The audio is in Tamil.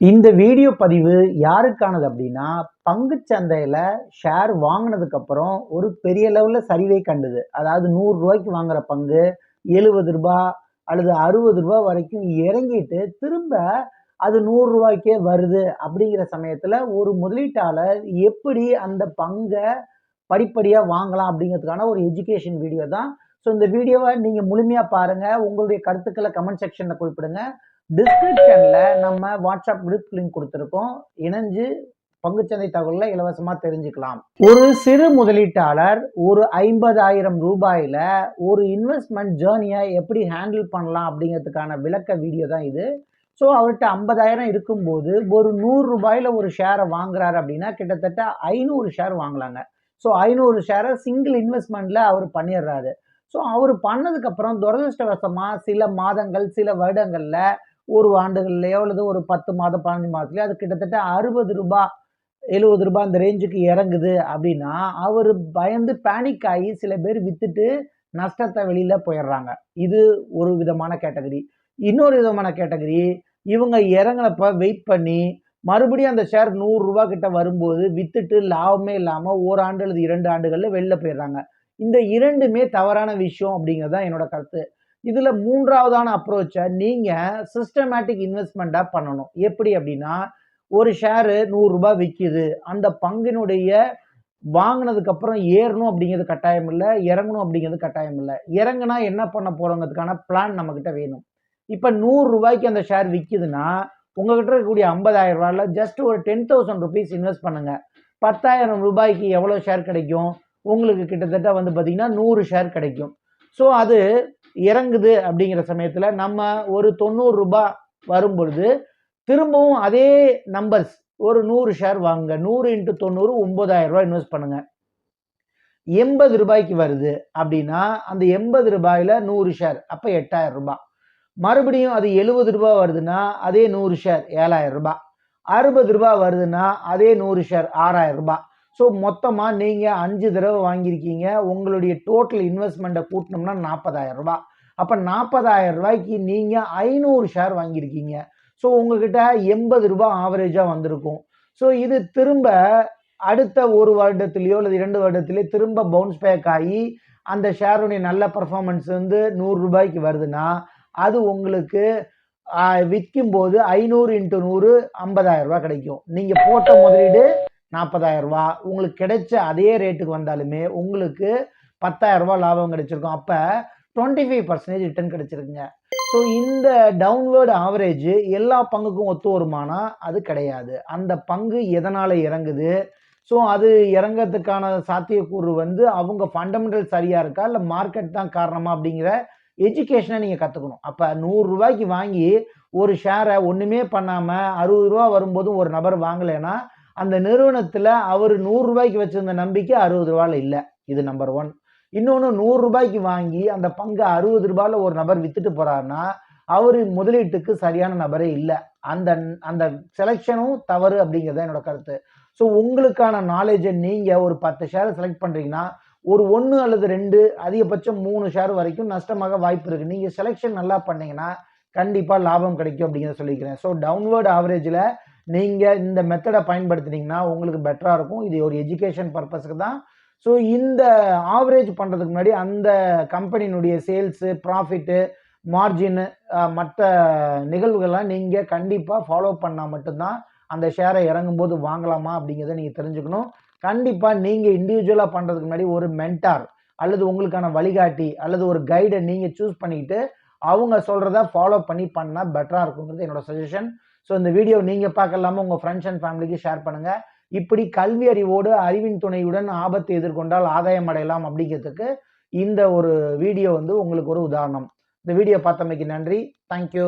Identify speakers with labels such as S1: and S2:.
S1: இந்த வீடியோ பதிவு யாருக்கானது அப்படின்னா பங்குச் சந்தையில ஷேர் வாங்கினதுக்கு அப்புறம் ஒரு பெரிய லெவல்ல சரிவை கண்டுது. அதாவது நூறு ரூபாய்க்கு வாங்குற பங்கு எழுபது ரூபாய் அல்லது அறுபது ரூபாய் வரைக்கும் இறங்கிட்டு திரும்ப அது நூறு ரூபாய்க்கே வருது அப்படிங்கிற சமயத்துல ஒரு முதலீட்டாளர் எப்படி அந்த பங்கை படிப்படியா வாங்கலாம் அப்படிங்கிறதுக்கான ஒரு எஜுகேஷன் வீடியோ தான். ஸோ இந்த வீடியோவை நீங்க முழுமையா பாருங்க. உங்களுடைய கருத்துக்களை கமெண்ட் செக்ஷன்ல குறிப்பிடுங்க. டிஸ்கிரிப்ஷன்ல நம்ம வாட்ஸ்அப் குரூப் லிங்க் கொடுத்துருக்கோம். இணைஞ்சு பங்குச்சந்தை தகவல்களை இலவசமா தெரிஞ்சுக்கலாம். ஒரு சிறு முதலீட்டாளர் ஒரு ஐம்பதாயிரம் ரூபாயில ஒரு இன்வெஸ்ட்மெண்ட் ஜேர்னியை எப்படி ஹேண்டில் பண்ணலாம் அப்படிங்கிறதுக்கான விளக்க வீடியோ தான் இது. ஸோ அவர்கிட்ட ஐம்பதாயிரம் இருக்கும்போது ஒரு நூறு ரூபாயில ஒரு ஷேரை வாங்குறாரு அப்படின்னா கிட்டத்தட்ட ஐநூறு ஷேர் வாங்கலாங்க. ஸோ ஐநூறு ஷேரை சிங்கிள் இன்வெஸ்ட்மெண்ட்ல அவர் பண்ணிடுறாரு. ஸோ அவர் பண்ணதுக்கப்புறம் துரதிருஷ்டவசமாக சில மாதங்கள் சில வருடங்களில் ஒரு ஆண்டுகள்லையோ அல்லது ஒரு பத்து மாதம் பதினஞ்சு மாதத்துலயோ அது கிட்டத்தட்ட அறுபது ரூபாய் எழுபது ரூபாய் அந்த ரேஞ்சுக்கு இறங்குது அப்படின்னா அவர் பயந்து பேனிக் ஆகி சில பேர் வித்துட்டு நஷ்டத்தை வெளியில போயிடுறாங்க. இது ஒரு விதமான கேட்டகரி இன்னொரு விதமான கேட்டகரி இவங்க இறங்கினப்ப வெயிட் பண்ணி மறுபடியும் அந்த ஷேர் நூறு கிட்ட வரும்போது வித்துட்டு லாபமே இல்லாம ஓராண்டு அல்லது இரண்டு ஆண்டுகள்ல வெளில போயிடுறாங்க. இந்த இரண்டுமே தவறான விஷயம் அப்படிங்கிறது தான் என்னோட கருத்து. இதில் மூன்றாவதான அப்ரோச்சை நீங்கள் சிஸ்டமேட்டிக் இன்வெஸ்ட்மெண்ட்டாக பண்ணணும். எப்படி அப்படின்னா ஒரு ஷேரு நூறுரூபா விற்கிது அந்த பங்கினுடைய வாங்கினதுக்கப்புறம் ஏறணும் அப்படிங்கிறது கட்டாயம் இல்லை இறங்கணும் அப்படிங்கிறது கட்டாயம் இல்லை. இறங்குனா என்ன பண்ண போகிறோங்கிறதுக்கான பிளான் நம்மக்கிட்ட வேணும். இப்போ நூறுரூபாய்க்கு அந்த ஷேர் விற்கிதுன்னா உங்ககிட்ட இருக்கக்கூடிய ஐம்பதாயிரம் ரூபாயில் ஜஸ்ட் ஒரு டென் தௌசண்ட் ருபீஸ் இன்வெஸ்ட் பண்ணுங்கள் பத்தாயிரம் ரூபாய்க்கு எவ்வளோ ஷேர் கிடைக்கும்? உங்களுக்கு கிட்டத்தட்ட வந்து பார்த்தீங்கன்னா நூறு ஷேர் கிடைக்கும். ஸோ அது இறங்குது அப்படிங்கிற சமயத்தில் நம்ம ஒரு தொண்ணூறு ரூபாய் வரும் பொழுது திரும்பவும் அதே நம்பர்ஸ் ஒரு நூறு ஷேர் வாங்குங்க. நூறு இன்ட்டு தொண்ணூறு ஒன்பதாயிரம் ரூபாய் இன்வெஸ்ட் பண்ணுங்க. எண்பது ரூபாய்க்கு வருது அப்படின்னா அந்த எண்பது ரூபாயில் நூறு ஷேர் அப்போ எட்டாயிரம் ரூபாய் மறுபடியும் அது எழுபது ரூபாய் வருதுன்னா அதே நூறு ஷேர் ஏழாயிரம் ரூபாய் அறுபது ரூபாய் வருதுன்னா அதே நூறு ஷேர் ஆறாயிரம் ரூபாய் ஸோ மொத்தமாக நீங்கள் அஞ்சு தடவை வாங்கியிருக்கீங்க. உங்களுடைய டோட்டல் இன்வெஸ்ட்மெண்ட்டை கூட்டினோம்னா நாற்பதாயிரம் ரூபா. அப்போ நாற்பதாயிரம் ரூபாய்க்கு நீங்கள் ஐநூறு ஷேர் வாங்கியிருக்கீங்க. ஸோ உங்ககிட்ட எண்பது ரூபா ஆவரேஜாக வந்திருக்கும். ஸோ இது திரும்ப அடுத்த ஒரு வருடத்துலேயோ அல்லது இரண்டு வருடத்துலேயோ திரும்ப பவுன்ஸ் பேக் ஆகி அந்த ஷேருடைய நல்ல பர்ஃபார்மன்ஸ் வந்து நூறு ரூபாய்க்கு வருதுன்னா அது உங்களுக்கு விற்கும் போது ஐநூறு இன்ட்டு நூறு ஐம்பதாயிரம் ரூபாய் கிடைக்கும். நீங்கள் போட்ட முதலீடு நாற்பதாயிரம் உங்களுக்கு கிடைச்ச அதே ரேட்டுக்கு வந்தாலுமே உங்களுக்கு பத்தாயிரம் ரூபா லாபம் கிடைச்சிருக்கும். அப்போ டுவெண்ட்டி ஃபைவ் பர்சன்டேஜ் ரிட்டர்ன் கிடைச்சிருக்குங்க. ஸோ இந்த டவுன்வேர்டு ஆவரேஜ் எல்லா பங்குக்கும் ஒத்து வருமானா? அது கிடையாது. அந்த பங்கு எதனால் இறங்குது? ஸோ அது இறங்கிறதுக்கான சாத்தியக்கூறு வந்து அவங்க ஃபண்டமெண்டல் சரியாக இருக்கா? இல்லை மார்க்கெட் தான் காரணமா? அப்படிங்கிற எஜுகேஷனை நீங்கள் கற்றுக்கணும் அப்போ நூறுரூவாய்க்கு வாங்கி ஒரு ஷேரை ஒன்றுமே பண்ணாமல் அறுபது ரூபா வரும்போதும் ஒரு நபர் வாங்கலைன்னா அந்த நிறுவனத்தில் அவர் நூறுரூபாய்க்கு வச்சிருந்த நம்பிக்கை அறுபது ரூபாயில் இல்லை. இது நம்பர் ஒன் இன்னொன்று நூறுரூபாய்க்கு வாங்கி அந்த பங்கை அறுபது ரூபாயில் ஒரு நபர் வித்துட்டு போகிறாருன்னா அவர் முதலீட்டுக்கு சரியான நபரே இல்லை. அந்த அந்த செலெக்ஷனும் தவறு அப்படிங்கிறது என்னோட கருத்து. ஸோ உங்களுக்கான நாலேஜை நீங்கள் ஒரு பத்து ஷேர் செலக்ட் பண்ணுறீங்கன்னா ஒரு ஒன்று அல்லது ரெண்டு அதிகபட்சம் மூணு ஷேர் வரைக்கும் நஷ்டமாக வாய்ப்பு இருக்குது நீங்கள் செலெக்ஷன் நல்லா பண்ணீங்கன்னா கண்டிப்பாக லாபம் கிடைக்கும் அப்படிங்கிறத சொல்லிக்கிறேன். ஸோ டவுன்வேர்டு ஆவரேஜில் நீங்கள் இந்த மெத்தடை பயன்படுத்தினீங்கன்னா உங்களுக்கு பெட்டராக இருக்கும். இது ஒரு எஜுகேஷன் பர்பஸ்க்கு தான். ஸோ இந்த ஆவரேஜ் பண்ணுறதுக்கு முன்னாடி அந்த கம்பெனியினுடைய சேல்ஸு ப்ராஃபிட்டு மார்ஜின் மற்ற நிகழ்வுகள்லாம் நீங்கள் கண்டிப்பாக ஃபாலோ பண்ணால் மட்டும்தான் அந்த ஷேரை இறங்கும்போது வாங்கலாமா அப்படிங்கிறத நீங்கள் தெரிஞ்சுக்கணும். கண்டிப்பாக நீங்கள் இண்டிவிஜுவலாக பண்ணுறதுக்கு முன்னாடி ஒரு மென்டார் அல்லது உங்களுக்கான வழிகாட்டி அல்லது ஒரு கைடை நீங்கள் சூஸ் பண்ணிக்கிட்டு அவங்க சொல்கிறத ஃபாலோ பண்ணி பண்ணால் பெட்டராக இருக்குங்கிறது என்னோட சஜஷன் ஸோ இந்த வீடியோ நீங்கள் பார்க்கலாமா உங்கள் ஃப்ரெண்ட்ஸ் அண்ட் ஃபேமிலிக்கு ஷேர் பண்ணுங்கள் இப்படி கல்வி அறிவோடு அறிவின் துணையுடன் ஆபத்தை எதிர்கொண்டால் ஆதாயம் அடையலாம் அப்படிங்கிறதுக்கு இந்த ஒரு வீடியோ வந்து உங்களுக்கு ஒரு உதாரணம். இந்த வீடியோ பார்த்தமைக்கு நன்றி. தேங்க்யூ